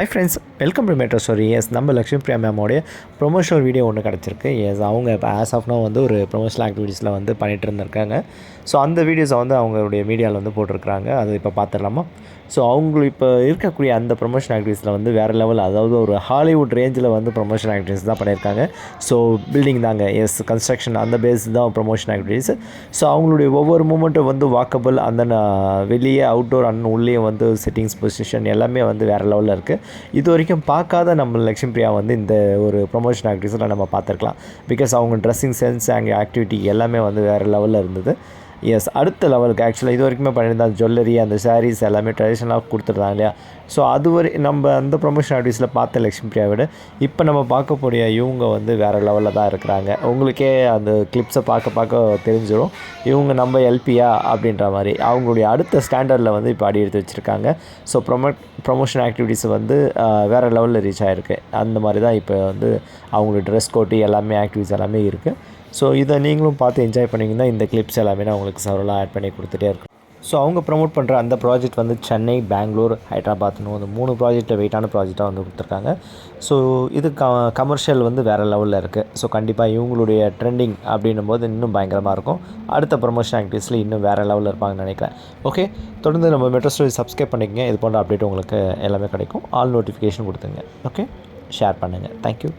Hi friends welcome to metro story yes நம்ம லக்ஷ்மி பிரியா மேமோடைய promotional video ஒன்று கிடச்சிருக்கு. எஸ் அவங்க இப்போ ஆஸ் ஆஃப் நோ வந்து ஒரு ப்ரொமோஷனல் ஆக்டிவிட்டீஸில் வந்து பண்ணிகிட்டு இருந்திருக்காங்க. ஸோ அந்த வீடியோஸை வந்து அவங்களுடைய மீடியாவில் வந்து போட்டிருக்கிறாங்க. அது இப்போ பார்த்துடலாமா? ஸோ அவங்க இப்போ இருக்கக்கூடிய அந்த ப்ரொமோஷன் ஆக்டிவிட்டீஸில் வந்து வேறு லெவல் அதாவது ஒரு ஹாலிவுட் ரேஞ்சில் வந்து ப்ரொமோஷன் ஆக்டிவிட்டீஸ் தான் பண்ணியிருக்காங்க. ஸோ பில்டிங் தாங்க. எஸ் கன்ஸ்ட்ரக்ஷன் அந்த பேஸ் தான் ப்ரொமோஷன் ஆக்டிவிட்டீஸ் ஸோ அவங்களுடைய ஒவ்வொரு மூமெண்ட்டும் வந்து வாக்கபிள் அந்த வெளியே அவுட்டோர் அண்ட் உள்ளே வந்து சிட்டிங்ஸ் பொசிஷன் எல்லாமே வந்து வேறு லெவலில் இருக்குது இது வரைக்கும் பார்க்காத நம்ம லக்ஷ்மி பிரியா வந்து இந்த ஒரு ப்ரொமோஷன் ஆக்டிவிட்டீஸில் நம்ம பார்த்துருக்கலாம். பிகாஸ் அவங்க ட்ரெஸ்ஸிங் சென்ஸ் அங்கே ஆக்டிவிட்டி எல்லாமே வந்து வேறு லெவலில் இருந்தது. எஸ் அடுத்த லெவலுக்கு ஆக்சுவலாக இது வரைக்குமே பண்ணியிருந்தா ஜுவல்லரி அந்த சாரீஸ் எல்லாமே ட்ரெடிஷ்னலாக கொடுத்துருந்தாங்க இல்லையா? ஸோ அது வரை நம்ம அந்த ப்ரொமோஷன் ஆக்டிவிஸில் பார்த்த லக்ஷ்மி பிரியா விட இப்போ நம்ம பார்க்கக்கூடிய இவங்க வந்து வேறு லெவலில் தான் இருக்கிறாங்க. உங்களுக்கே அந்த கிளிப்ஸை பார்க்க பார்க்க தெரிஞ்சிடும் இவங்க நம்ம எல்பியா அப்படின்ற மாதிரி. அவங்களுடைய அடுத்த ஸ்டாண்டர்டில் வந்து இப்போ அடி எடுத்து வச்சுருக்காங்க. ஸோ ப்ரொமோட் ப்ரொமோஷன் ஆக்டிவிட்டீஸ் வந்து வேறு லெவலில் ரீச் ஆகிருக்கு அந்த மாதிரி தான் இப்போ வந்து அவங்களுடைய ட்ரெஸ் கோட்டு எல்லாமே ஆக்டிவிட்டிஸ் எல்லாமே இருக்குது ஸோ இதை நீங்களும் பார்த்து என்ஜாய் பண்ணிங்கன்னா இந்த கிளிப்ஸ் எல்லாமே நான் உங்களுக்கு சவரெல்லாம் ஆட் பண்ணி கொடுத்துட்டே இருக்கும் ஸோ அவங்க ப்ரமோட் பண்ணுற அந்த ப்ராஜெக்ட் வந்து சென்னை பெங்களூர் ஹைதராபாத்னு வந்து மூணு ப்ராஜெக்ட்டில் வெயிட்டான ப்ராஜெக்டாக வந்து கொடுத்துருக்காங்க. ஸோ இது க கமர்ஷியல் வந்து வேறு லெவலில் இருக்குது ஸோ கண்டிப்பாக இவங்களுடைய ட்ரெண்டிங் அப்படின்னும் போது இன்னும் பயங்கரமாக இருக்கும். அடுத்த ப்ரொமோஷன் ஆக்டிவிஸில் இன்னும் வேறு லெவலில் இருப்பாங்கன்னு நினைக்கிறேன். ஓகே தொடர்ந்து நம்ம மெட்ரோ ஸ்டோரி சப்ஸ்கிரைப் பண்ணிக்கங்க. இது போன்ற அப்டேட் உங்களுக்கு எல்லாமே கிடைக்கும். ஆல் நோட்டிஃபிகேஷன் கொடுத்துங்க. ஓகே ஷேர் பண்ணுங்கள் தேங்க்யூ